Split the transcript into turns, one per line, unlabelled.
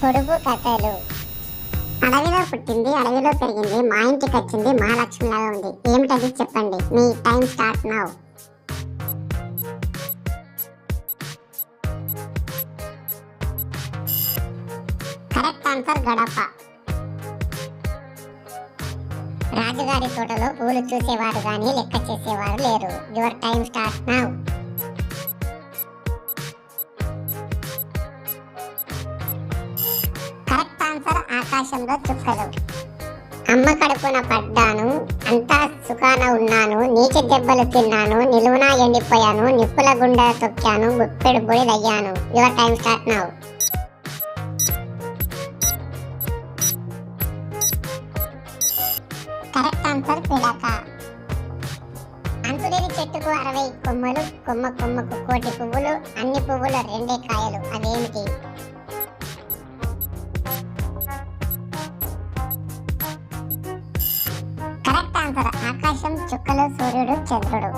పొడుగు కథలు. అడవిలో పుట్టింది అడవిలో పెరిగింది మా ఇంటికి వచ్చింది మహాలక్ష్మిలాగా ఉంది. ఏమిటది చెప్పండి. మీ time start now. Correct answer గడప. రాజుగారి తోటలో పూలు చూసేవారు కానీ లెక్క చేసేవారు లేరు. Your time start now. ఆకాశంలో చుక్కలు. అమ్మ కడుపున పడ్డాను అంతా సుఖాన ఉన్నాను నీటి దెబ్బలు తిన్నాను నిలువునా ఎండిపోయాను నిప్పుల గుండె తొక్కాను గుప్పెడు బొడిదయ్యాను your time start now. Correct answer పిడక అంతులేని చెట్టుకు అరవై కొమ్మలు కొమ్మ కొమ్మకు కోటి పువ్వులు అన్ని పువ్వులు రెండే కాయలు. అదేమిటి? Correct answer. ఆకాశం చుక్కలు సూర్యుడు చంద్రుడు.